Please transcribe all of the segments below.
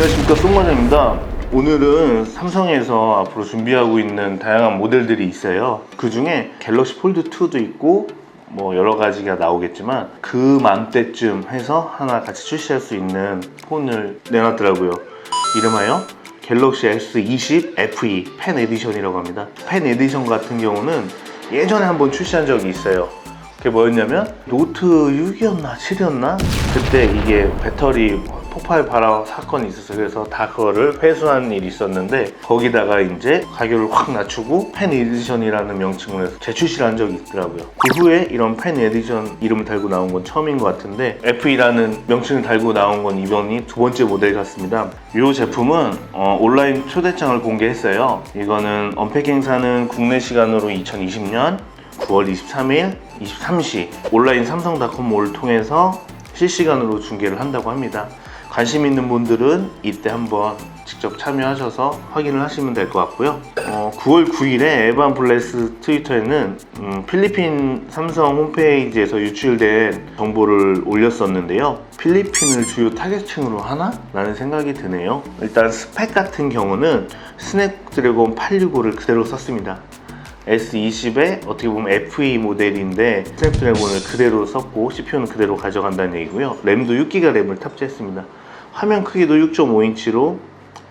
안녕하십니까 송과장입니다. 오늘은 삼성에서 앞으로 준비하고 있는 다양한 모델들이 있어요. 그 중에 갤럭시 폴드 2도 있고 뭐 여러 가지가 나오겠지만 그 맘때쯤 해서 하나 같이 출시할 수 있는 폰을 내놨더라고요. 이름하여 갤럭시 S20 FE 펜 에디션이라고 합니다. 펜 에디션 같은 경우는 예전에 한번 출시한 적이 있어요. 그게 뭐였냐면 노트 6이었나 7이었나? 그때 이게 배터리 폭발 발화 사건이 있었어요 그래서 다 그거를 회수한 일이 있었는데 거기다가 이제 가격을 확 낮추고 펜 에디션이라는 명칭을 해서 재출시를 한 적이 있더라고요. 그 후에 이런 펜 에디션 이름을 달고 나온 건 처음인 것 같은데 FE라는 명칭을 달고 나온 건 이번이 두 번째 모델 같습니다. 이 제품은 어, 온라인 초대장을 공개했어요. 이거는 언팩 행사는 국내 시간으로 2020년 9월 23일 23시 온라인 삼성닷컴몰을 통해서 실시간으로 중계를 한다고 합니다. 관심 있는 분들은 이때 한번 직접 참여하셔서 확인을 하시면 될 것 같고요. 어, 9월 9일에 에반 블레스 트위터에는 음, 필리핀 삼성 홈페이지에서 유출된 정보를 올렸었는데요. 필리핀을 주요 타겟층으로 하나? 라는 생각이 드네요. 일단 스펙 같은 경우는 스냅드래곤 865를 그대로 썼습니다. S20의 어떻게 보면 FE 모델인데 스냅드래곤을 그대로 썼고 CPU는 그대로 가져간다는 얘기고요. 램도 6기가 램을 탑재했습니다. 화면 크기도 6.5인치로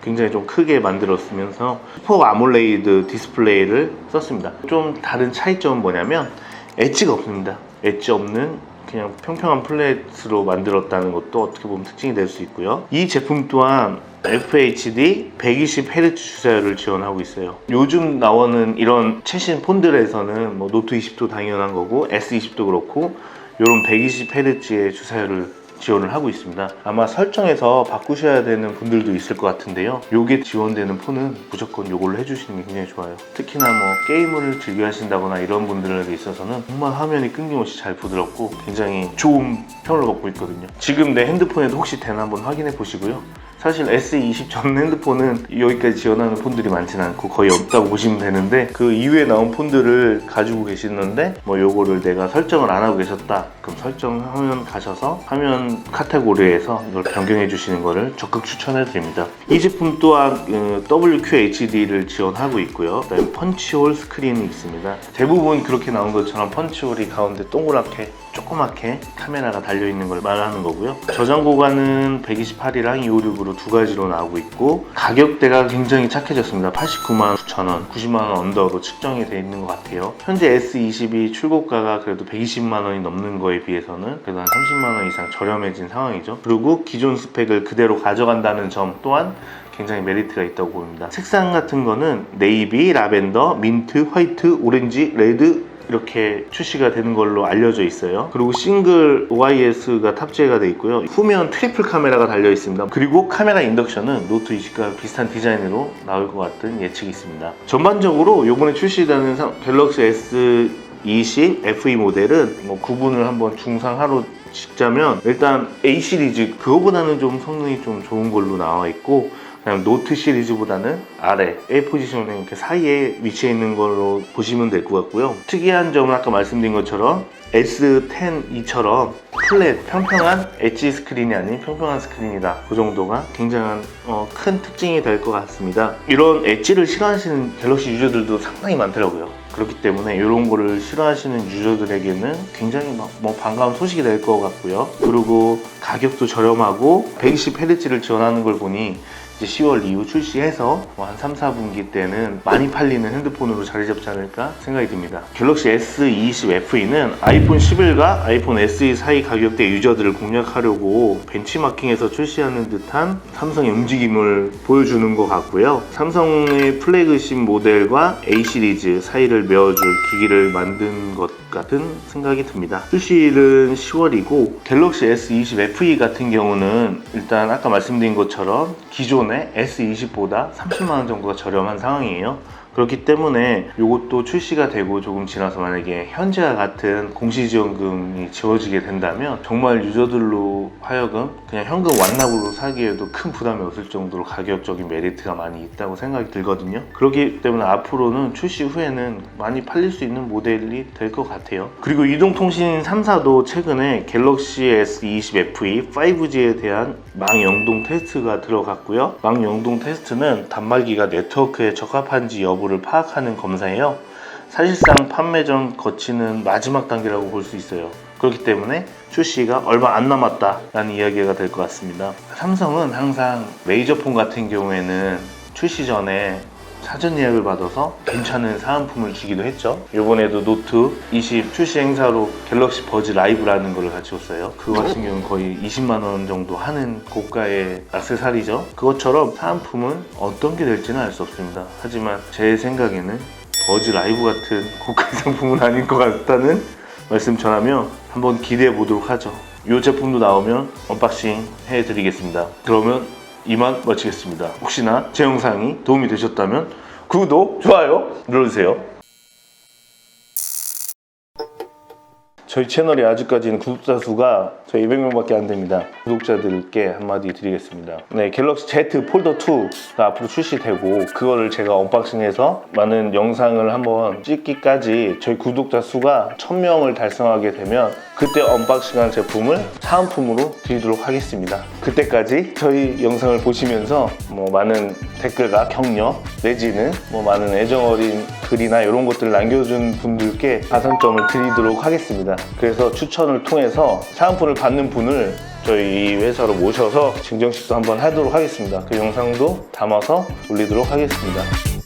굉장히 좀 크게 만들었으면서 슈퍼 아몰레이드 디스플레이를 썼습니다. 좀 다른 차이점은 뭐냐면 엣지가 없습니다. 엣지 없는 그냥 평평한 플랫으로 만들었다는 것도 어떻게 보면 특징이 될 수 있고요. 이 제품 또한 FHD 120Hz 주사율을 지원하고 있어요. 요즘 나오는 이런 최신 폰들에서는 뭐 노트 20도 당연한 거고 S20도 그렇고 이런 120Hz의 주사율을 지원을 하고 있습니다. 아마 설정에서 바꾸셔야 되는 분들도 있을 것 같은데요. 요게 지원되는 폰은 무조건 요걸로 해주시는 게 굉장히 좋아요. 특히나 뭐 게임을 즐겨 하신다거나 이런 분들에게 있어서는 정말 화면이 끊김없이 잘 부드럽고 굉장히 좋은 평을 받고 있거든요. 지금 내 핸드폰에도 혹시 되나 한번 확인해 보시고요. 사실 S20 전 핸드폰은 여기까지 지원하는 폰들이 많지는 않고 거의 없다고 보시면 되는데 그 이후에 나온 폰들을 가지고 계시는데 뭐 요거를 내가 설정을 안 하고 계셨다. 그럼 설정하면 가셔서 화면 카테고리에서 이걸 변경해 주시는 거를 적극 추천해 드립니다. 이 제품 또한 어, WQHD를 지원하고 있고요. 펀치홀 스크린이 있습니다. 대부분 그렇게 나온 것처럼 펀치홀이 가운데 동그랗게 조그맣게 카메라가 달려 있는 걸 말하는 거고요. 저장 공간은 128이랑 256으로 두 가지로 나오고 있고 가격대가 굉장히 착해졌습니다. 89만 9천 원, 90만 원 언더로 측정이 되어 있는 것 같아요. 현재 S22 출고가가 그래도 120만 원이 넘는 거에 비해서는 그래도 한 30만 원 이상 저렴해진 상황이죠. 그리고 기존 스펙을 그대로 가져간다는 점 또한 굉장히 메리트가 있다고 봅니다. 색상 같은 거는 네이비, 라벤더, 민트, 화이트, 오렌지, 레드 이렇게 출시가 되는 걸로 알려져 있어요. 그리고 싱글 OIS가 탑재가 돼 있고요. 후면 트리플 카메라가 달려 있습니다. 그리고 카메라 인덕션은 노트 20과 비슷한 디자인으로 나올 것 같은 예측이 있습니다. 전반적으로 이번에 출시되는 상- 갤럭시 S20 FE 모델은 뭐 구분을 한번 중상하로 찍자면 일단 A 시리즈 그거보다는 좀 성능이 좀 좋은 걸로 나와 있고 그냥 노트 시리즈보다는 아래 A 포지션에 이렇게 사이에 위치해 있는 걸로 보시면 될 것 같고요. 특이한 점은 아까 말씀드린 것처럼 S10E처럼 플랫 평평한 엣지 스크린이 아닌 평평한 스크린이다. 그 정도가 굉장한 어, 큰 특징이 될 것 같습니다. 이런 엣지를 싫어하시는 갤럭시 유저들도 상당히 많더라고요. 그렇기 때문에 이런 거를 싫어하시는 유저들에게는 굉장히 막 뭐 반가운 소식이 될 것 같고요. 그리고 가격도 저렴하고 120Hz를 지원하는 걸 보니 이제 10월 이후 출시해서 뭐한 3, 4분기 때는 많이 팔리는 핸드폰으로 자리 잡지 않을까 생각이 듭니다. 갤럭시 S20 FE는 아이폰 11과 아이폰 SE 사이 가격대 유저들을 공략하려고 벤치마킹에서 출시하는 듯한 삼성의 움직임을 보여주는 것 같고요. 삼성의 플래그십 모델과 A 시리즈 사이를 메워줄 기기를 만든 것 같은 생각이 듭니다. 출시일은 10월이고 갤럭시 S20 FE 같은 경우는 일단 아까 말씀드린 것처럼 기존 의 S20보다 30만 원 정도가 저렴한 상황이에요. 그렇기 때문에 이것도 출시가 되고 조금 지나서 만약에 현재와 같은 공시지원금이 지워지게 된다면 정말 유저들로 하여금 그냥 현금 완납으로 사기에도 큰 부담이 없을 정도로 가격적인 메리트가 많이 있다고 생각이 들거든요. 그렇기 때문에 앞으로는 출시 후에는 많이 팔릴 수 있는 모델이 될 것 같아요. 그리고 이동통신 3사도 최근에 갤럭시 S20 FE 5G에 대한 망 영동 테스트가 들어갔고요. 망 영동 테스트는 단말기가 네트워크에 적합한지 여부를 파악하는 검사예요. 사실상 판매 전 거치는 마지막 단계라고 볼 수 있어요. 그렇기 때문에 출시가 얼마 안 남았다라는 이야기가 될 것 같습니다. 삼성은 항상 메이저폰 같은 경우에는 출시 전에 사전 예약을 받아서 괜찮은 사은품을 주기도 했죠. 이번에도 노트 20 출시 행사로 갤럭시 버즈 라이브라는 걸 가져왔어요. 그거 같은 경우는 거의 20만 원 정도 하는 고가의 액세서리죠. 그것처럼 사은품은 어떤 게 될지는 알 수 없습니다. 하지만 제 생각에는 버즈 라이브 같은 고가 상품은 아닐 것 같다는 말씀 전하며 한번 기대해 보도록 하죠. 이 제품도 나오면 언박싱 해드리겠습니다. 그러면 이만 마치겠습니다. 혹시나 제 영상이 도움이 되셨다면 구독, 좋아요 눌러주세요. 저희 채널이 아직까지는 구독자 수가 저희 200명밖에 안 됩니다. 구독자들께 한마디 드리겠습니다. 네, 갤럭시 Z 폴더 2가 앞으로 출시되고 그거를 제가 언박싱해서 많은 영상을 한번 찍기까지 저희 구독자 수가 1000명을 달성하게 되면 그때 언박싱한 제품을 사은품으로 드리도록 하겠습니다. 그때까지 저희 영상을 보시면서 뭐 많은 댓글과 격려 내지는 뭐 많은 애정 어린 글이나 이런 것들을 남겨준 분들께 가산점을 드리도록 하겠습니다. 그래서 추천을 통해서 사은품을 받는 분을 저희 이 회사로 모셔서 증정식도 한번 하도록 하겠습니다. 그 영상도 담아서 올리도록 하겠습니다.